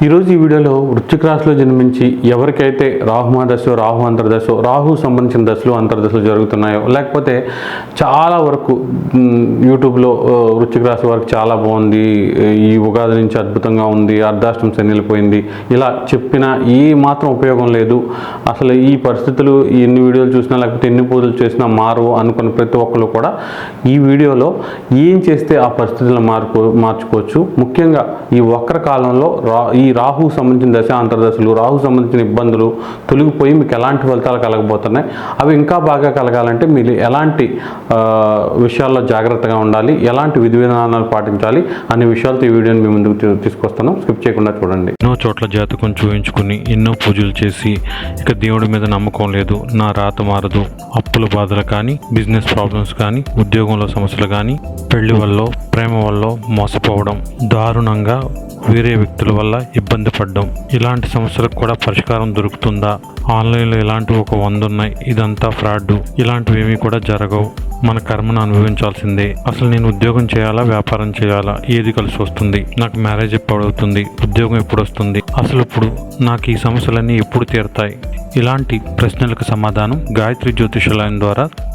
ఈరోజు ఈ వీడియోలో వృశ్చిక రాశిలో జన్మించి ఎవరికైతే రాహుమా దశ రాహు అంతర్దశ రాహు సంబంధించిన దశలు అంతర్దశలు జరుగుతున్నాయో లేకపోతే చాలా వరకు యూట్యూబ్లో ఆ, వృశ్చిక రాశి వారికి చాలా బాగుంది ఈ ఉగాది నుంచి అద్భుతంగా ఉంది అర్ధాష్టం శని వెళ్ళిపోయింది ఇలా చెప్పినా ఏ మాత్రం ఉపయోగం లేదు. అసలు ఈ పరిస్థితులు ఎన్ని వీడియోలు చూసినా లేకపోతే ఎన్ని పూజలు చేసినా మారు అనుకున్న ప్రతి ఒక్కరు కూడా ఈ వీడియోలో ఏం చేస్తే ఆ పరిస్థితులను మార్పు మార్చుకోవచ్చు. ముఖ్యంగా ఈ వక్ర కాలంలో రా ఈ రాహు సంబంధించిన దశ అంతర్దశలు రాహు సంబంధించిన ఇబ్బందులు తొలగిపోయి మీకు ఎలాంటి ఫలితాలు కలగబోతున్నాయి? అవి ఇంకా బాగా కలగాలంటే మీరు ఎలాంటి విషయాల్లో జాగ్రత్తగా ఉండాలి ఎలాంటి విధి విధానాలు పాటించాలి అనే విషయాలతో ఈ వీడియోని మీ ముందుకు తీ- తీసుకొస్తాను స్కిప్ చేయకుండా చూడండి. ఎన్నో చోట్ల జాతకం చూపించుకుని ఎన్నో పూజలు చేసి ఇక దేవుడి మీద నమ్మకం లేదు. నా రాత మారదు. అప్పుల బాధలు కానీ బిజినెస్ ప్రాబ్లమ్స్ కానీ ఉద్యోగంలో సమస్యలు కానీ పెళ్ళి వల్ల ప్రేమ వల్ల మోసపోవడం దారుణంగా వేరే వ్యక్తుల వల్ల ఇబ్బంది పడడం. ఇలాంటి సమస్యలకు కూడా పరిష్కారం దొరుకుతుందా? ఆన్లైన్లో ఇలాంటివి ఒక వంద ఉన్నాయి ఇదంతా ఫ్రాడ్ ఇలాంటివి ఏమీ కూడా జరగవు. మన కర్మను అనుభవించాల్సిందే. అసలు నేను ఉద్యోగం చేయాలా? వ్యాపారం చేయాలా? ఏది కలిసి వస్తుంది? నాకు మ్యారేజ్ ఎప్పుడు అవుతుంది? ఉద్యోగం ఎప్పుడు వస్తుంది? అసలు ఇప్పుడు నాకు ఈ సమస్యలన్నీ ఎప్పుడు తీరుతాయి? ఇలాంటి ప్రశ్నలకు సమాధానం గాయత్రి జ్యోతిషాలయం ద్వారా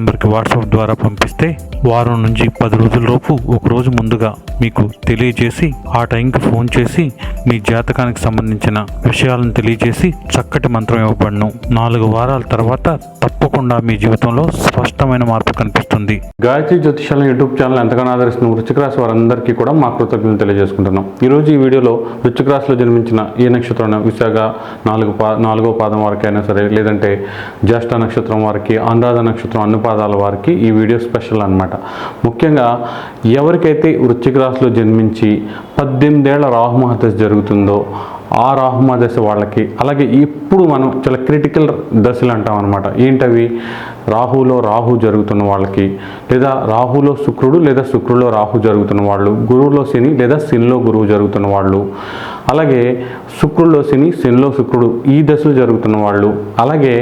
నెంబర్కి వాట్సాప్ ద్వారా పంపిస్తే వారం నుంచి పది రోజులలోపు ఒకరోజు ఒక రోజు ముందుగా మీకు తెలియజేసి ఆ టైంకి ఫోన్ చేసి మీ జాతకానికి సంబంధించిన విషయాలను తెలియజేసి చక్కటి మంత్రం ఇవ్వబడను. నాలుగు వారాల తర్వాత తప్పకుండా మీ జీవితంలో స్పష్టమైన మార్పు కనిపిస్తుంది. గాయత్రి జ్యోతిషాల యూట్యూబ్ ఛానల్ ఎంతగానో ఆదరిస్తున్న వృచ్చిక రాశి వారందరికీ కూడా మా కృతజ్ఞతలు తెలియజేసుకుంటున్నాం. ఈరోజు ఈ వీడియోలో వృచ్చిక రాశిలో జన్మించిన ఏ నక్షత్రం విశాఖ నాలుగు పా నాలుగో పాదం వారికైనా సరే లేదంటే జ్యేష్ఠ నక్షత్రం వారికి అనురాధ నక్షత్రం అన్ని పాదాల వారికి ఈ వీడియో స్పెషల్ అన్నమాట. ముఖ్యంగా ఎవరికైతే వృచ్చిక రాశిలో జన్మించి పద్దెనిమిదేళ్ళ రాహుమహత జరుగుతుందో ఆ రాహుమ దశ వాళ్ళకి. అలాగే ఇప్పుడు మనం చాలా క్రిటికల్ దశలు అంటాం అనమాట ఏంటవి? రాహులో రాహు జరుగుతున్న వాళ్ళకి లేదా రాహులో శుక్రుడు లేదా శుక్రులో రాహు జరుగుతున్న వాళ్ళు గురువులో శని లేదా శనిలో గురువు జరుగుతున్న వాళ్ళు అలాగే శుక్రుల్లో శని శనిలో శుక్రుడు ఈ దశలు జరుగుతున్న వాళ్ళు అలాగే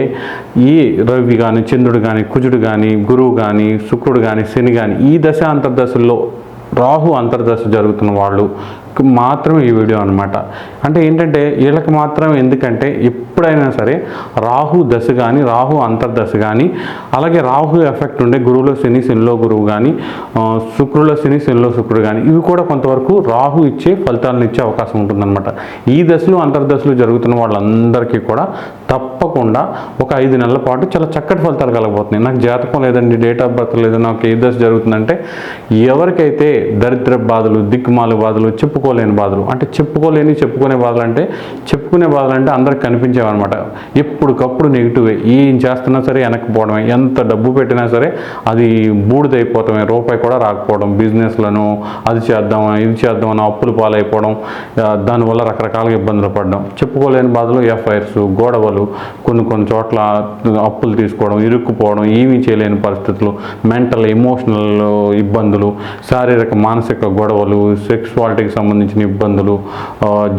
ఈ రవి కానీ చంద్రుడు కానీ కుజుడు కానీ గురువు కానీ శుక్రుడు కానీ శని కానీ ఈ దశ అంతర్దశల్లో రాహు అంతర్దశ జరుగుతున్న వాళ్ళు మాత్రమే ఈ వీడియో అనమాట అంటే ఏంటంటే వీళ్ళకి మాత్రం ఎందుకంటే ఎప్పుడైనా సరే రాహు దశ కానీ రాహు అంతర్దశ కానీ అలాగే రాహు ఎఫెక్ట్ ఉండే గురువులో శని శనిలో గురువు కానీ శుక్రులో శని శనిలో శుక్రుడు కానీ ఇవి కూడా కొంతవరకు రాహు ఇచ్చే ఫలితాలను ఇచ్చే అవకాశం ఉంటుందన్నమాట. ఈ దశలు అంతర్దశలు జరుగుతున్న వాళ్ళందరికీ కూడా తప్పకుండా ఒక ఐదు నెలల పాటు చాలా చక్కటి ఫలితాలు కలగబోతున్నాయి. నాకు జాతకం లేదండి డేట్ ఆఫ్ బర్త్ లేదు నాకు ఏ దశ జరుగుతుందంటే ఎవరికైతే దరిద్ర బాధలు దిక్కుమాల బాధలు చెప్పుకోలేని బాధలు అంటే చెప్పుకోలేని చెప్పుకునే బాధలు అంటే చెప్పుకునే బాధలు అంటే అందరికి కనిపించేవన్నమాట. ఎప్పటికప్పుడు నెగిటివే ఏం. చేస్తున్నా సరే వెనక్కిపోవడమే. ఎంత డబ్బు పెట్టినా సరే అది బూడిదైపోవటమే. రూపాయి కూడా రాకపోవడం బిజినెస్లను అది చేద్దాం ఇది చేద్దాం అని అప్పులు పాలైపోవడం దానివల్ల రకరకాలుగా ఇబ్బందులు పడడం చెప్పుకోలేని బాధలు ఎఫ్ఐఆర్స్ గోడవలు కొన్ని కొన్ని చోట్ల అప్పులు తీసుకోవడం ఇరుక్కుపోవడం ఏమీ చేయలేని పరిస్థితులు మెంటల్ ఎమోషనల్ ఇబ్బందులు శారీరక మానసిక గొడవలు సెక్సువాలిటీకి సంబంధించిన ఇబ్బందులు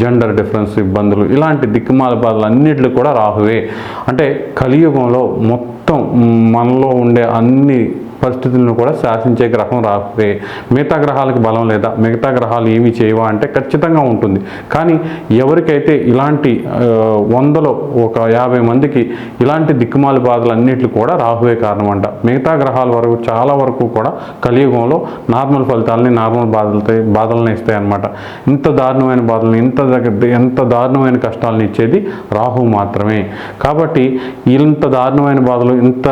జెండర్ డిఫరెన్స్ ఇబ్బందులు ఇలాంటి దిక్కుమాల బాధలు అన్నింటిలో కూడా రాహువే. అంటే కలియుగంలో మొత్తం మనలో ఉండే అన్ని పరిస్థితులను కూడా శాసించే గ్రహం రాహువే మిగతా గ్రహాలకు బలం లేదా? మిగతా గ్రహాలు ఏమి చేయవా అంటే ఖచ్చితంగా ఉంటుంది. కానీ ఎవరికైతే ఇలాంటి వందలో ఒక యాభై మందికి ఇలాంటి దిక్కుమాలి బాధలు అన్నింటికి కూడా రాహువే కారణం అంట మిగతా గ్రహాల వరకు చాలా వరకు కూడా కలియుగంలో నార్మల్ ఫలితాలని నార్మల్ బాధలతో బాధలను ఇస్తాయి అన్నమాట ఇంత దారుణమైన బాధలను ఇంత దగ్గర ఎంత దారుణమైన కష్టాలను ఇచ్చేది రాహు మాత్రమే. కాబట్టి ఇంత దారుణమైన బాధలు ఇంత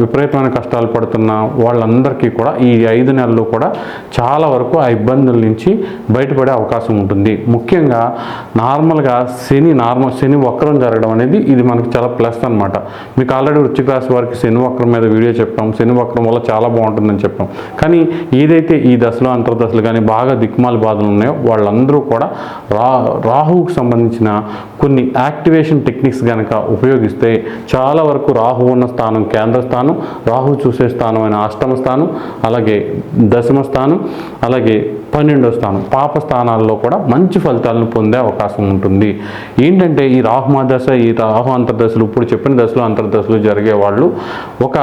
విపరీతమైన కష్టాలు పడుతున్న వాళ్ళందరికీ కూడా ఈ ఐదు నెలలు కూడా చాలా వరకు ఆ ఇబ్బందుల నుంచి బయటపడే అవకాశం ఉంటుంది. ముఖ్యంగా నార్మల్గా శని నార్మల్ శని వక్రం జరగడం అనేది ఇది మనకి చాలా ప్లస్ అన్నమాట. మీకు ఆల్రెడీ వృశ్చిక రాశి వారికి శని వక్రం మీద వీడియో చెప్పాం. శని వక్రం వల్ల చాలా బాగుంటుందని చెప్పాం. కానీ ఏదైతే ఈ దశలో అంతర్దశలు కానీ బాగా దిక్మాలి బాధలు ఉన్నాయో వాళ్ళందరూ కూడా రా రాహువుకు సంబంధించిన కొన్ని యాక్టివేషన్ టెక్నిక్స్ కనుక ఉపయోగిస్తే చాలా వరకు రాహు ఉన్న స్థానం కేంద్ర స్థానం రాహు చూసే స్థానం అయిన అష్టమ స్థానం అలాగే దశమ స్థానం అలాగే పన్నెండో స్థానం. పాప స్థానాల్లో కూడా మంచి ఫలితాలను పొందే అవకాశం ఉంటుంది. ఏంటంటే ఈ రాహు దశ ఈ రాహు అంతర్దశలు ఇప్పుడు చెప్పిన దశలు అంతర్దశలు జరిగే వాళ్ళు ఒక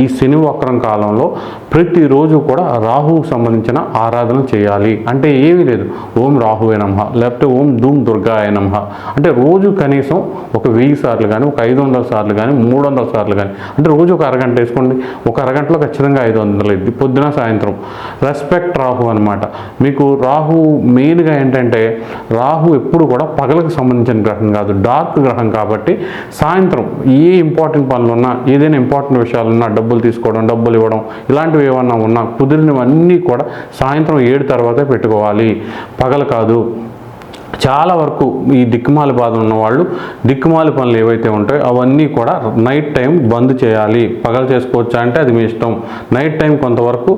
ఈ శని వక్రం కాలంలో ప్రతిరోజు కూడా రాహువుకు సంబంధించిన ఆరాధన చేయాలి. అంటే ఏమీ లేదు. ఓం రాహువే నమహ లేకపోతే ఓం ధూమ్ దుర్గాయ నమహ అంటే రోజు కనీసం ఒక వెయ్యి సార్లు కానీ ఒక ఐదు వందల సార్లు కానీ మూడు వందల సార్లు కానీ అంటే రోజు ఒక అరగంట వేసుకోండి. ఒక అరగంటలో ఖచ్చితంగా ఐదు వందలు అయింది. పొద్దున సాయంత్రం. రెస్పెక్ట్ రాహు అనమాట మీకు రాహు మెయిన్గా ఏంటంటే రాహు ఎప్పుడు కూడా పగలకు సంబంధించిన గ్రహం కాదు. డార్క్ గ్రహం కాబట్టి సాయంత్రం ఏ ఇంపార్టెంట్ పనులు ఉన్నా ఏదైనా ఇంపార్టెంట్ విషయాలు ఉన్నా డబ్బులు తీసుకోవడం డబ్బులు ఇవ్వడం ఇలాంటివి ఏమన్నా ఉన్నా కుదిరినవన్నీ కూడా సాయంత్రం ఏడు తర్వాతే పెట్టుకోవాలి. పగలు కాదు. చాలా వరకు ఈ దిక్కుమాలి బాధ ఉన్న వాళ్ళు దిక్కుమాలి పనులు ఏవైతే ఉంటాయో అవన్నీ కూడా నైట్ టైం బంద్ చేయాలి. పగలు చేసుకోవచ్చా అంటే అది మీ ఇష్టం. నైట్ టైం కొంతవరకు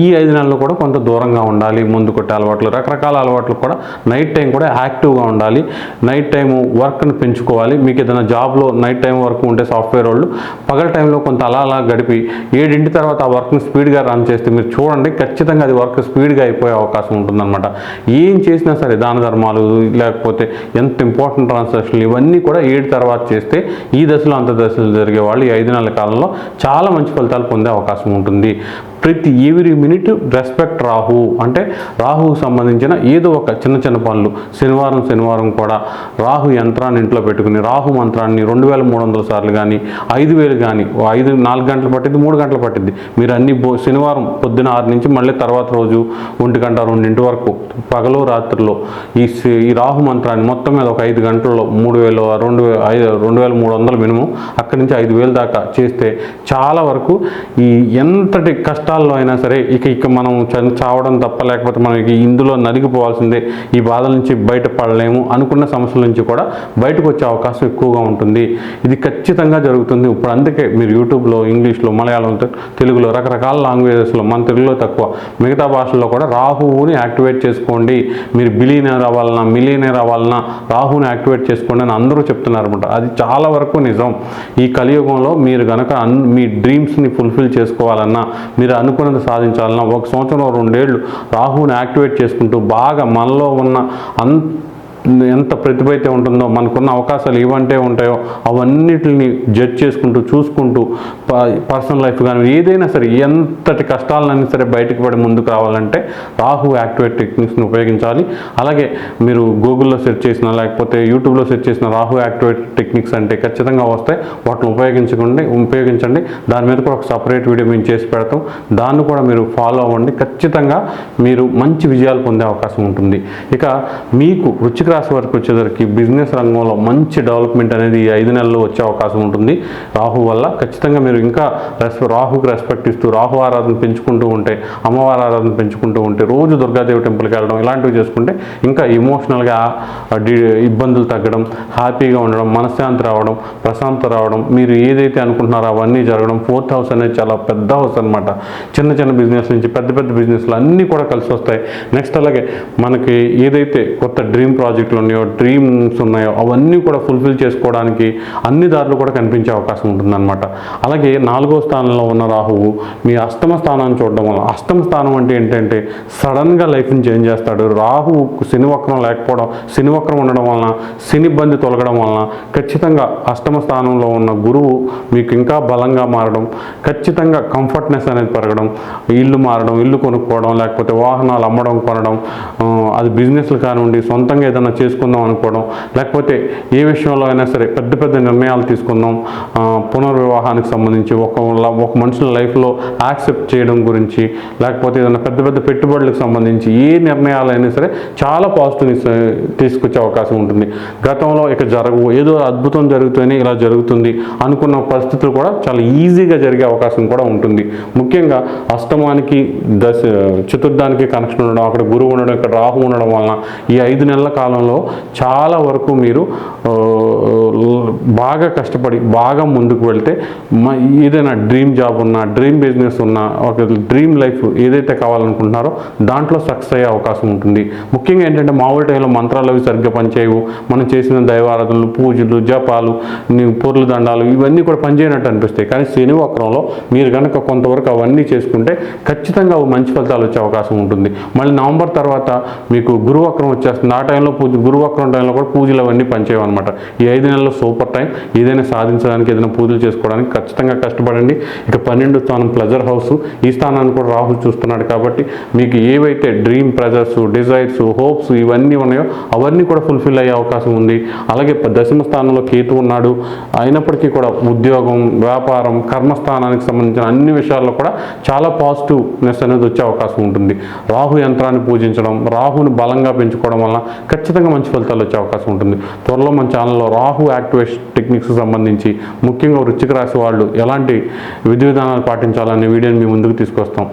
ఈ ఐదు నెలలు కూడా కొంత దూరంగా ఉండాలి. ముందు కొట్టే అలవాట్లు రకరకాల అలవాట్లు కూడా నైట్ టైం కూడా యాక్టివ్గా ఉండాలి. నైట్ టైం వర్క్ని పెంచుకోవాలి. మీకు ఏదైనా జాబ్లో నైట్ టైం వర్క్ ఉంటే సాఫ్ట్వేర్ వాళ్ళు పగల టైంలో కొంత అలా అలా గడిపి ఏడింటి తర్వాత ఆ వర్క్ని స్పీడ్గా రన్ చేస్తే మీరు చూడండి ఖచ్చితంగా అది వర్క్ స్పీడ్గా అయిపోయే అవకాశం ఉంటుందన్నమాట. ఏం చేసినా సరే దాన ధర్మాలు లేకపోతే ఎంత ఇంపార్టెంట్ ట్రాన్సాక్షన్లు ఇవన్నీ కూడా ఏడు తర్వాత చేస్తే ఈ దశలో అంత దశలు జరిగే వాళ్ళు ఈ ఐదు నెలల కాలంలో చాలా మంచి ఫలితాలు పొందే అవకాశం ఉంటుంది. ప్రతి ఎవ్రీ మినిట్ రెస్పెక్ట్ రాహు. అంటే రాహుకు సంబంధించిన ఏదో ఒక చిన్న చిన్న పనులు. శనివారం శనివారం కూడా రాహు యంత్రాన్ని ఇంట్లో పెట్టుకుని రాహు మంత్రాన్ని రెండు వేల మూడు వందల సార్లు కానీ ఐదు వేలు కానీ ఐదు నాలుగు గంటలు పట్టింది మూడు గంటలు పట్టింది మీరు అన్ని శనివారం పొద్దున ఆరు నుంచి మళ్ళీ తర్వాత రోజు ఒంటి గంట రెండింటి వరకు పగలు రాత్రిలో ఈ ఈ రాహు మంత్రాన్ని మొత్తం మీద ఒక ఐదు గంటల్లో మూడు వేలు రెండు వే- ఐదు రెండు వేల మూడు వందలు మినిమం అక్కడి నుంచి ఐదు వేలు దాకా చేస్తే చాలా వరకు ఈ ఎంతటి కష్టాల్లో అయినా సరే ఇక ఇక మనం చావడం తప్ప లేకపోతే మనం ఇక ఇందులో నలిగిపోవాల్సిందే ఈ బాధల నుంచి బయటపడలేము అనుకున్న సమస్యల నుంచి కూడా బయటకు వచ్చే అవకాశం ఎక్కువగా ఉంటుంది. ఇది ఖచ్చితంగా జరుగుతుంది. ఇప్పుడు అందుకే మీరు యూట్యూబ్లో ఇంగ్లీష్లో మలయాళం తెలుగులో రకరకాల లాంగ్వేజెస్లో మన తెలుగులో తక్కువ మిగతా భాషల్లో కూడా రాహువుని యాక్టివేట్ చేసుకోండి. మీరు బిలీనర్ అవ్వాలన్నా మిలీనియర్ అవ్వాలన్నా రాహుని యాక్టివేట్ చేసుకోండి అని అందరూ చెప్తున్నారు అనమాట అది చాలా వరకు నిజం. ఈ కలియుగంలో మీరు గనక అన్ మీ డ్రీమ్స్ని ఫుల్ఫిల్ చేసుకోవాలన్నా మీరు అనుకున్నది సాధించాలన్నా ఒక సంవత్సరం రెండేళ్ళు రాహుని యాక్టివేట్ చేసుకుంటూ బాగా మనలో ఉన్న అంత ఎంత ప్రతిభ అయితే ఉంటుందో మనకున్న అవకాశాలు ఏవంటే ఉంటాయో అవన్నిటిని జడ్జ్ చేసుకుంటూ చూసుకుంటూ పర్సనల్ లైఫ్ కానీ ఏదైనా సరే ఎంతటి కష్టాలైనా సరే బయటకు పడి ముందుకు రావాలంటే రాహు యాక్టివేట్ టెక్నిక్స్ని ఉపయోగించాలి. అలాగే మీరు గూగుల్లో సెర్చ్ చేసిన లేకపోతే యూట్యూబ్లో సెర్చ్ చేసిన రాహు యాక్టివేట్ టెక్నిక్స్ అంటే ఖచ్చితంగా వస్తాయి. వాటిని ఉపయోగించకండి ఉపయోగించండి. దాని మీద కూడా ఒక సపరేట్ వీడియో మేము చేసి పెడతాం. దాన్ని కూడా మీరు ఫాలో అవ్వండి. ఖచ్చితంగా మీరు మంచి విజయాలు పొందే అవకాశం ఉంటుంది. ఇక మీకు రుచికర రాశి వరకు వచ్చేసరికి బిజినెస్ రంగంలో మంచి డెవలప్మెంట్ అనేది ఈ ఐదు నెలల్లో వచ్చే అవకాశం ఉంటుంది. రాహు వల్ల ఖచ్చితంగా మీరు ఇంకా రెస్ రాహుకి రెస్పెక్ట్ ఇస్తూ రాహు ఆరాధన పెంచుకుంటూ ఉంటే అమ్మవారి ఆరాధన పెంచుకుంటూ ఉంటే రోజు దుర్గాదేవి టెంపుల్కి వెళ్ళడం ఇలాంటివి చేసుకుంటే ఇంకా ఎమోషనల్గా ఇబ్బందులు తగ్గడం హ్యాపీగా ఉండడం మనశ్శాంతి రావడం ప్రశాంతత రావడం మీరు ఏదైతే అనుకుంటున్నారో అవన్నీ జరగడం ఫోర్త్ హౌస్ అనేది చాలా పెద్ద హౌస్ అనమాట చిన్న చిన్న బిజినెస్ నుంచి పెద్ద పెద్ద బిజినెస్లు అన్నీ కూడా కలిసి వస్తాయి. నెక్స్ట్ అలాగే మనకి ఏదైతే కొత్త డ్రీమ్ ప్రాజెక్ట్ ప్రాజెక్టులు ఉన్నాయో డ్రీమ్స్ ఉన్నాయో అవన్నీ కూడా ఫుల్ఫిల్ చేసుకోవడానికి అన్ని దారులు కూడా కనిపించే అవకాశం ఉంటుందన్నమాట. అలాగే నాలుగో స్థానంలో ఉన్న రాహువు మీ అష్టమ స్థానాన్ని చూడడం వల్ల అష్టమ స్థానం అంటే ఏంటంటే సడన్గా లైఫ్ని చేంజ్ చేస్తాడు. రాహువు శనివక్రం లేకపోవడం శనివక్రం ఉండడం వలన శని ఇబ్బంది తొలగడం వలన ఖచ్చితంగా అష్టమ స్థానంలో ఉన్న గురువు మీకు ఇంకా బలంగా మారడం ఖచ్చితంగా కంఫర్ట్నెస్ అనేది పెరగడం ఇల్లు మారడం ఇల్లు కొనుక్కోవడం లేకపోతే వాహనాలు అమ్మడం కొనడం అది బిజినెస్లు కానివ్వండి సొంతంగా ఏదైనా చేసుకుందాం అనుకోవడం. లేకపోతే ఏ విషయంలో అయినా సరే పెద్ద పెద్ద నిర్ణయాలు తీసుకుందాం. పునర్వివాహానికి సంబంధించి ఒక ఒక మనుషుల లైఫ్లో యాక్సెప్ట్ చేయడం గురించి లేకపోతే ఏదైనా పెద్ద పెద్ద పెట్టుబడులకు సంబంధించి ఏ నిర్ణయాలైనా సరే చాలా పాజిటివ్ తీసుకొచ్చే అవకాశం ఉంటుంది. గతంలో ఇక జరగవు ఏదో అద్భుతం జరుగుతూనే ఇలా జరుగుతుంది అనుకున్న పరిస్థితులు కూడా చాలా ఈజీగా జరిగే అవకాశం కూడా ఉంటుంది. ముఖ్యంగా అష్టమానికి దశ చతుర్థానికి కనెక్షన్ ఉండడం అక్కడ గురువు ఉండడం ఇక్కడ రాహు ఉండడం వలన ఈ ఐదు నెలల కాలంలో చాలా వరకు మీరు బాగా కష్టపడి బాగా ముందుకు వెళ్తే ఏదైనా డ్రీమ్ జాబ్ ఉన్నా డ్రీమ్ బిజినెస్ ఉన్నా ఒక డ్రీమ్ లైఫ్ ఏదైతే కావాలనుకుంటున్నారో దాంట్లో సక్సెస్ అయ్యే అవకాశం ఉంటుంది. ముఖ్యంగా ఏంటంటే మామూలు టైంలో మంత్రాలు అవి సరిగ్గా పనిచేయవు. మనం చేసిన దైవారాధనలు పూజలు జపాలు నీ పొర్లు దండాలు ఇవన్నీ కూడా పనిచేయనట్టు అనిపిస్తాయి. కానీ శని వక్రంలో మీరు కనుక కొంతవరకు అవన్నీ చేసుకుంటే ఖచ్చితంగా మంచి ఫలితాలు వచ్చే అవకాశం ఉంటుంది. మళ్ళీ నవంబర్ తర్వాత మీకు గురువక్రం వచ్చేస్తుంది. ఆ టైంలో పూజ గురువక్రం టైంలో కూడా పూజలు అవన్నీ పనిచేయమన్నమాట ఈ ఐదు నెలల్లో సూపర్ టైం. ఏదైనా సాధించడానికి ఏదైనా పూజలు చేసుకోవడానికి ఖచ్చితంగా కష్టపడండి. ఇక పన్నెండు స్థానం ప్లెజర్ హౌస్. ఈ స్థానాన్ని కూడా రాహు చూస్తున్నాడు కాబట్టి మీకు ఏవైతే డ్రీమ్ ప్రెజర్స్ డిజైర్స్ హోప్స్ ఇవన్నీ ఉన్నాయో అవన్నీ కూడా ఫుల్ఫిల్ అయ్యే అవకాశం ఉంది. అలాగే దశమ స్థానంలో కేతు ఉన్నాడు. అయినప్పటికీ కూడా ఉద్యోగం వ్యాపారం కర్మస్థానానికి సంబంధించిన అన్ని విషయాల్లో కూడా చాలా పాజిటివ్నెస్ అనేది వచ్చే అవకాశం ఉంటుంది. రాహు యంత్రాన్ని పూజించడం రాహుని బలంగా పెంచుకోవడం వల్ల ఖచ్చితంగా మంచి ఫలితాలు వచ్చే అవకాశం ఉంటుంది. త్వరలో మన ఛానల్లో రాహు యాక్టివేషన్ టెక్నిక్స్ సంబంధించి ముఖ్యంగా వృచ్చిక రాశి వాళ్ళు ఎలాంటి విధి విధానాలు పాటించాలనే వీడియోని మీ ముందుకు తీసుకొస్తాం.